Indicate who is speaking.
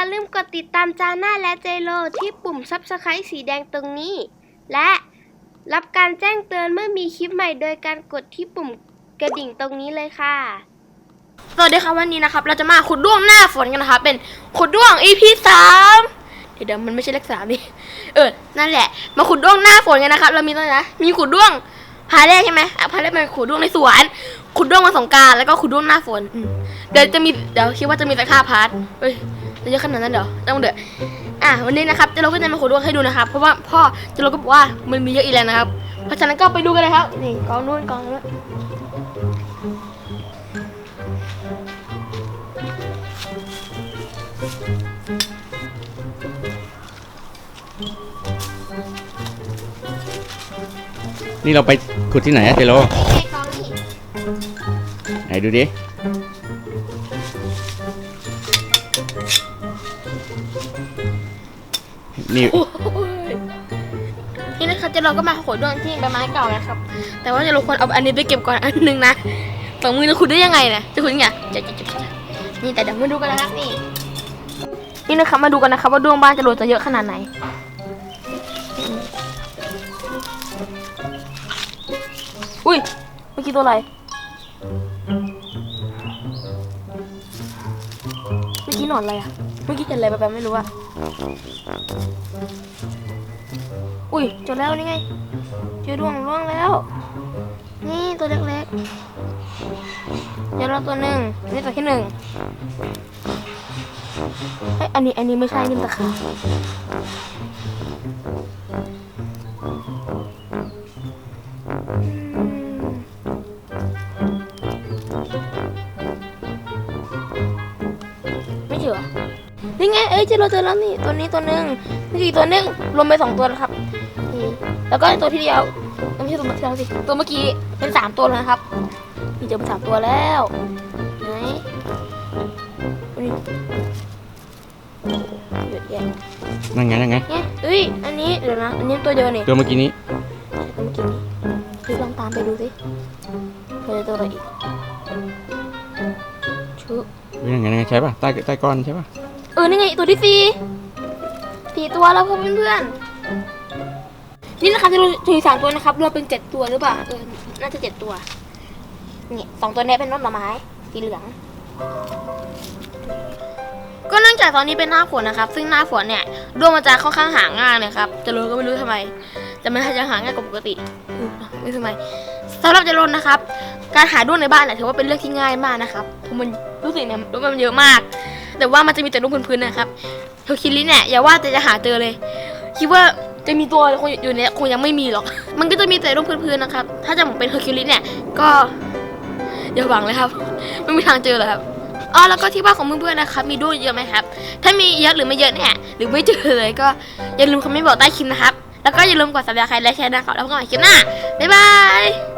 Speaker 1: อย่าลืมกดติดตามจาน่าและเจโลที่ปุ่ม Subscribe สีแดงตรงนี้ และรับการแจ้งเตือนเมื่อมีคลิปใหม่โดยการกดที่ปุ่มกระดิ่งตรงนี้เลยค่ะ
Speaker 2: สวัสดีครับวันนี้นะครับ เราจะมาขุดด้วงหน้าฝนกันนะครับเป็นขุดด้วง EP สามเดี๋ยวเดี๋ยวมันไม่ใช่เลขสามนี่เออนั่นแหละ มาขุดด้วงหน้าฝนกันนะครับเรามีตัวนนะมีขุดด้วงพาแรกใช่ไหมอะพาแรกเป็นขุดด้วงในสวน ขุดด้วงวันสงการแล้วก็ขุดด้วงหน้าฝนเดี๋ยวจะมีเดี๋ยวคิดว่าจะมีสักห้าพาร์ทเฮ้ย จะเยอะขนาดนั้นเดี๋ยวต้องเดี๋ยวอะวันนี้นะครับเจะเราก็จะมาขุดด้วงให้ดูนะครับ เพราะว่าพ่อเจะเราก็บอกว่ามันมีเยอะอีกแล้วนะครับ เพราะฉะนั้นก็ไปดูกันเลยครับนี่กองนู้นกองนู้น
Speaker 3: นี่เราไปขุดที่ไหนอะเทโล
Speaker 1: นี่กองนี้
Speaker 3: ไหนดูดิ นี่
Speaker 2: นี่นะครับเจะเราก็มาขนด้วงที่ใบไม้เก่านะครับ แต่ว่าเจะเราควรเอาอันนี้ไปเก็บก่อนอันหนึงนะสองมือจะขุดได้ยังไงนะจะขุดยังไงจะจะจะจะนี่แต่เดี๋ยวมาดูกันนะครับนี่ นี่นะครับมาดูกันนะครับว่าดวงบ้านจะโรจะเยอะขนาดไหน อุ้ยเมื่อกี้ตัวอะไร เมื่อกี้หนอนอะไรอะ มื่อกี้เห็นอะไรแบบไม่รู้อะอุ้ยเจอแล้วนี่ไง เจอดวงร่วงแล้ว นี่ตัวเล็กๆเจอแล้วตัวหนึ่งนี่ตัวที่หนึ่งเฮ้ยอันนี้อันนี้ไม่ใช่นี่ตะขาบ นี่ไงเอ้ยเจอเราเจอแล้วนี่ตัวนี้ตัวหนึ่งนี่คืออีกตัวหนึ่งรวมไปสองตัวแล้วครับนี่แล้วก็ตัวที่เดียวไม่ใช่ตัวเมื่อกี้สิตัวเมื่อกี้เป็นสามตัวแล้วนะครับนี่เจอเป็นสามตัวแล้วไหนนี่เยอะแยะ
Speaker 3: นั่นไงนั่นไง
Speaker 2: เนี่ยเอ้ยอันนี้เดี๋ยวนะอันนี้ตัวเดียวนี่
Speaker 3: ตัวเมื่อกี้นี้
Speaker 2: ใช่ตัวเมื่อกี้นี้พี่ลองตามไปดูสิเจอตัวอะไรอีกชุ
Speaker 3: เฮ้ยนั่นไงนั่นไงใช่ป่ะใต้ใต้ก้อนใช่ป่ะ
Speaker 2: เออนี่ไงตัวที่สี่สี่ตัวแล้วครับเพื่อนนี่นะครับจะถือสามตัวนะครับรวมเป็นเจ็ดตัวหรือเปล่าเออน่าจะเจ็ดตัวนี่สองตัวนี้เป็นต้นไม้สีเหลืองก็เนื่องจากตอนนี้เป็นหน้าฝนนะครับ ซึ่งหน้าฝนเนี่ยดวงมันจะค่อนข้างหาง่ายนะครับจะรู้ก็ไม่รู้ทำไมแต่มันจะหาง่ายกว่าปกติไม่ทำไมสำหรับจะรนนะครับ การหาด้วงในบ้านเนี่ยถือว่าเป็นเรื่องที่ง่ายมากนะครับเพราะมันรู้สึกเนี่ยด้วงมันเยอะมาก แต่ว่ามันจะมีแต่ด้วงพื้นๆนะครับเทอร์คิลลิเนี่ยอย่าว่าแต่จะหาเจอเลย คิดว่าจะมีตัวคนอยู่เนี่ยคงยังไม่มีหรอก มันก็จะมีแต่ด้วงพื้นๆนะครับ ถ้าจะบอกเป็นเทอร์คิลลิเนี่ยก็อย่าหวังเลยครับ ไม่มีทางเจอเลยครับอ๋อแล้วก็ที่บ้านของเพื่อนๆนะครับมีด้วงเยอะไหมครับ ถ้ามีเยอะหรือไม่เยอะเนี่ยหรือไม่เจอเลยก็อย่าลืมคอมเมนต์บอกใต้คลิปนะครับ แล้วก็อย่าลืมกดสับสไครต์และแชร์นะครับแล้วพบกันใหม่คลิปหน้าบ๊ายบาย